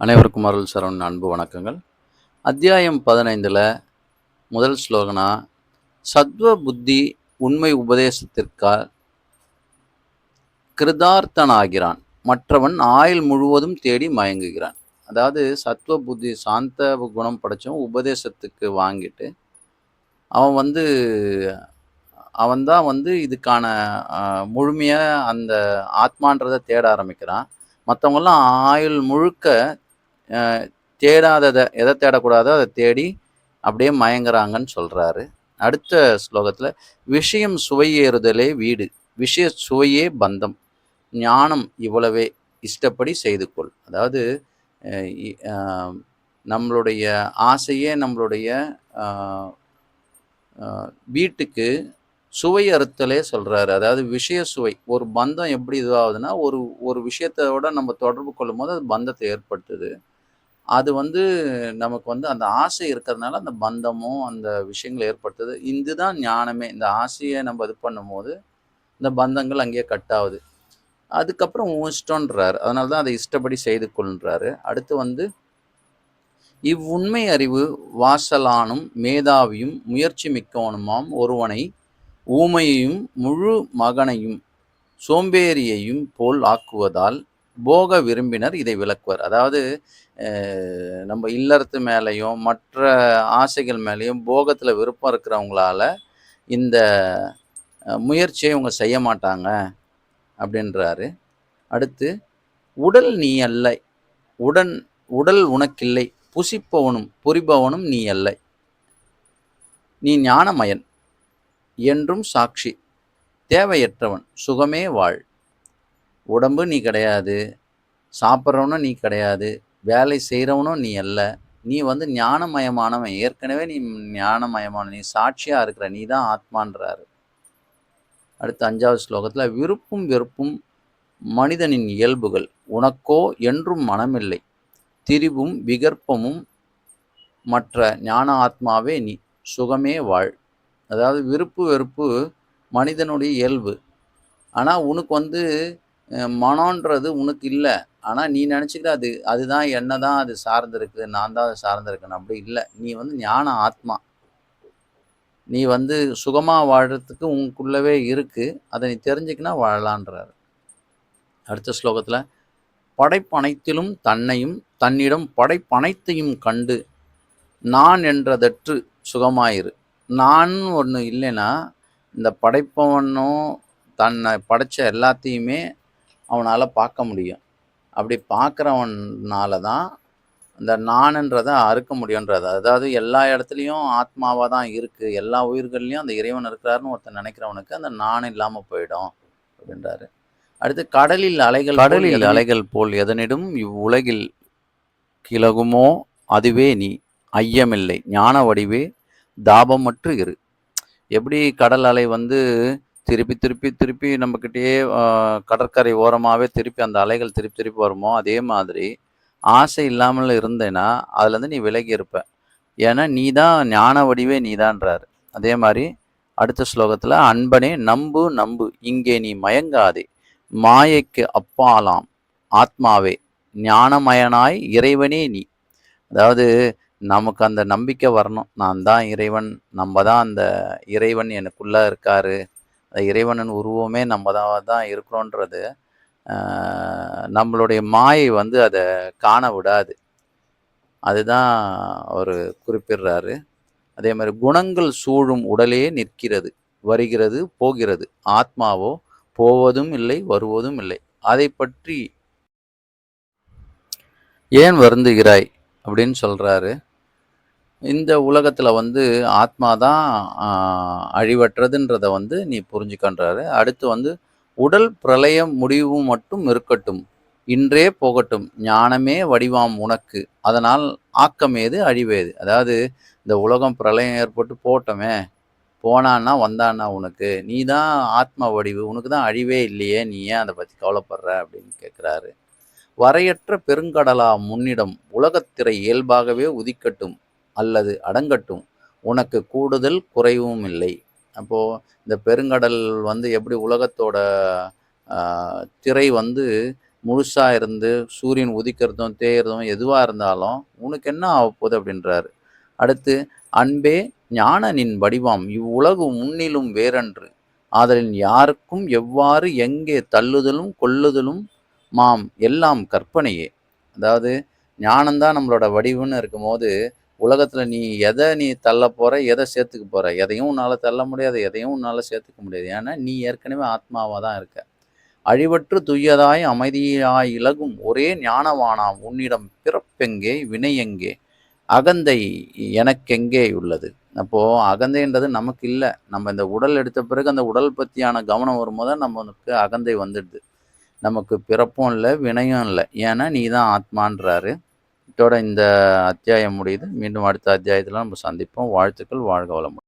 அனைவருக்கும் அருள் சரவணன் அன்பு வணக்கங்கள். அத்தியாயம் பதினைந்தில் முதல் ஸ்லோகனா சத்வ புத்தி உண்மை உபதேசத்திற்கால் கிருதார்த்தனாகிறான். மற்றவன் ஆயுள் முழுவதும் தேடி மயங்குகிறான். அதாவது சத்வ புத்தி சாந்த குணம் படைச்சவன் உபதேசத்துக்கு வாங்கிட்டு அவன் வந்து அவன்தான் வந்து இதுக்கான முழுமையாக அந்த ஆத்மான்றதை தேட ஆரம்பிக்கிறான். மற்றவங்கெல்லாம் ஆயுள் முழுக்க தேடாததை எதை தேடக்கூடாதோ அதை தேடி அப்படியே மயங்குறாங்கன்னு சொல்கிறாரு அடுத்த ஸ்லோகத்தில் விஷயம் சுவையேறுதலே வீடு விஷய சுவையே பந்தம் ஞானம் இவ்வளவே இஷ்டப்படி செய்து கொள் அதாவது இ- நம்மளுடைய ஆசையே நம்மளுடைய வீட்டுக்கு சுவை அறுத்தலே சொல்கிறாரு அதாவது விஷய சுவை ஒரு பந்தம் எப்படி இதுவாகுதுன்னா ஒரு ஒரு விஷயத்தோட நம்ம தொடர்பு கொள்ளும் போது அது பந்தத்தை ஏற்படுத்துது. அது வந்து நமக்கு வந்து அந்த ஆசை இருக்கிறதுனால அந்த பந்தமும் அந்த விஷயங்கள் ஏற்படுத்துது. இதுதான் ஞானமே. இந்த ஆசையை நம்ம இது பண்ணும்போது இந்த பந்தங்கள் அங்கேயே கட் ஆகுது. அதுக்கப்புறம் உன் அதனால தான் அதை இஷ்டப்படி செய்து கொள்ன்றாரு அடுத்து வந்து இவ்வுண்மை அறிவு வாசலானும் மேதாவியும் முயற்சி மிக்கவனுமாம் ஒருவனை ஊமையையும் முழு மகனையும் சோம்பேறியையும் போல் ஆக்குவதால் போக விரும்பினர் இதை விளக்குவர். அதாவது நம்ம இல்லறத்து மேலேயும் மற்ற ஆசைகள் மேலேயும் போகத்தில் விருப்பம் இருக்கிறவங்களால இந்த முயற்சியை இவங்க செய்ய மாட்டாங்க அப்படின்றாரு. அடுத்து உடல் நீ அல்ல. உடன் உடல் உனக்கில்லை. புசிப்பவனும் புரிபவனும் நீ அல்ல. நீ ஞானமயன். என்றும் சாட்சி. தேவையற்றவன். சுகமே வாழ். உடம்பு நீ கிடையாது சாப்பிட்றவனும் நீ கிடையாது வேலை செய்கிறவனும் நீ அல்ல. நீ வந்து ஞானமயமானவன். ஏற்கனவே நீ ஞானமயமான நீ சாட்சியாக இருக்கிற நீ தான் ஆத்மான்றாரு. அடுத்து அஞ்சாவது ஸ்லோகத்தில் விருப்பும் வெறுப்பும் மனிதனின் இயல்புகள். உனக்கோ என்றும் மனமில்லை. திரிவும் விகற்பமும் மற்ற ஞான ஆத்மாவே நீ. சுகமே வாழ். அதாவது விருப்பு வெறுப்பு மனிதனுடைய இயல்பு. ஆனால் உனக்கு வந்து மனோன்றது உனக்கு இல்லை. ஆனால் நீ நினச்சிக்கிற அது அதுதான் என்ன தான் அது சார்ந்திருக்கு நான் தான் அதை சார்ந்திருக்கேன் அப்படி இல்லை. நீ வந்து ஞான ஆத்மா. நீ வந்து சுகமாக வாழறதுக்கு உனக்குள்ளவே இருக்குது அதை நீ தெரிஞ்சுக்கினா வாழலான்றாரு. அடுத்த ஸ்லோகத்தில் படைப்பனைத்திலும் தன்னையும் தன்னிடம் படைப்பனைத்தையும் கண்டு நான் என்றதற்று சுகமாயிரு. நான் ஒன்று இல்லைன்னா இந்த படைப்பவனும் தன்னை படைச்ச எல்லாத்தையுமே அவனால் பார்க்க முடியும். அப்படி பார்க்குறவனால தான் இந்த நான்ன்றதை அறுக்க முடியுன்றது அதாவது எல்லா இடத்துலையும் ஆத்மாவாக தான் இருக்குது எல்லா உயிர்கள்லையும் அந்த இறைவன் இருக்கிறாருன்னு ஒருத்தன் நினைக்கிறவனுக்கு அந்த நான் இல்லாமல் போயிடும் அப்படின்றாரு. அடுத்து கடலில் அலைகள் கடலில் அலைகள் போல் எதனிடும்? இவ்வுலகில் கிளகுமோ அதுவே நீ. ஐயமில்லை. ஞான வடிவே தாபமற்று இரு. எப்படி கடல் அலை வந்து திருப்பி திருப்பி திருப்பி நம்மக்கிட்டேயே கடற்கரை ஓரமாகவே திருப்பி அந்த அலைகள் திருப்பி திருப்பி வருமோ? அதே மாதிரி ஆசை இல்லாமல் இருந்தேன்னா அதுலேருந்து நீ விலகி இருப்ப. ஏன்னா நீ தான் ஞான வடிவே நீதான்றாரு. அதே மாதிரி அடுத்த ஸ்லோகத்தில் அன்பனே நம்பு நம்பு இங்கே நீ மயங்காதே. மாயைக்கு அப்பாலாம் ஆத்மாவே ஞானமயனாய் இறைவனே நீ. அதாவது நமக்கு அந்த நம்பிக்கை வரணும். நான் தான் இறைவன் நம்ம தான் அந்த இறைவன் எனக்குள்ளே இருக்காரு. இறைவனின் உருவமே நம்ம தான் தான் இருக்கிறோன்றது நம்மளுடைய மாயை வந்து அதை காண விடாது. அதுதான் அவர் குறிப்பிடுறாரு. அதே மாதிரி குணங்கள் சூழும் உடலே நிற்கிறது வருகிறது போகிறது. ஆத்மாவோ போவதும் இல்லை வருவதும் இல்லை. அதை பற்றி ஏன் வருந்துகிறாய் அப்படின்னு சொல்றாரு. இந்த உலகத்தில் வந்து ஆத்மா தான் அழிவற்றதுன்றதை வந்து நீ புரிஞ்சுக்கன்றாரு. அடுத்து வந்து உடல் பிரளயம் முடிவும் மட்டும் இருக்கட்டும் இன்றே போகட்டும் ஞானமே வடிவாம் உனக்கு. அதனால் ஆக்கமேது அழிவேது அதாவது இந்த உலகம் பிரளயம் ஏற்பட்டு போட்டோமே போனான்னா வந்தான்னா உனக்கு. நீ தான் ஆத்ம வடிவு உனக்கு தான் அழிவே இல்லையே நீ ஏன் அதை பற்றி கவலைப்படுற அப்படின்னு கேட்குறாரு வரையற்ற பெருங்கடலா முன்னிடம் உலகத்திரை இயல்பாகவே உதிக்கட்டும் அல்லது அடங்கட்டும் உனக்கு கூடுதல் குறைவும் இல்லை அப்போது இந்த பெருங்கடல் வந்து எப்படி உலகத்தோட திரை வந்து முழுசாக இருந்து சூரியன் உதிக்கிறதும், தேயறதும் எதுவாக இருந்தாலும், உனக்கு என்ன ஆகப்போகுது அப்படின்றாரு. அடுத்து, "அன்பே ஞான நின் வடிவாம் இவ்வுலகு முன்னிலும் வேறன்று. ஆதலின் யாருக்கும் எவ்வாறு எங்கே தள்ளுதலும் கொள்ளுதலும் மாம் எல்லாம் கற்பனையே." அதாவது ஞானம் தான் நம்மளோட வடிவுன்னு இருக்கும்போது, உலகத்தில் நீ எதை நீ தள்ளப் போகிற எதை சேர்த்துக்க போகிற எதையும் உன்னால் தள்ள முடியாது, எதையும் உன்னால் சேர்த்துக்க முடியாது. ஏன்னா, நீ ஏற்கனவே ஆத்மாவாக தான் இருக்க. "அழிவற்று துய்யதாய் அமைதியாய் இலகும் ஒரே ஞானவானாம் உன்னிடம் பிறப்பெங்கே? வினை எங்கே? அகந்தை எனக்கெங்கேயுள்ளது?" அப்போது அகந்தைன்றது நமக்கு இல்லை நம்ம இந்த உடல் எடுத்த பிறகு அந்த உடல் பற்றியான கவனம் வரும்போது நமக்கு அகந்தை வந்துடுது. நமக்கு பிறப்பும் இல்லை வினையும் இல்லை ஏன்னா, நீ தான் ஆத்மான்றாரு. இத்தோட இந்த அத்தியாயம் முடியுது. மீண்டும் அடுத்த அத்தியாயத்தில் நம்ம சந்திப்போம். வாழ்த்துக்கள். வாழ்க வளமுடன்.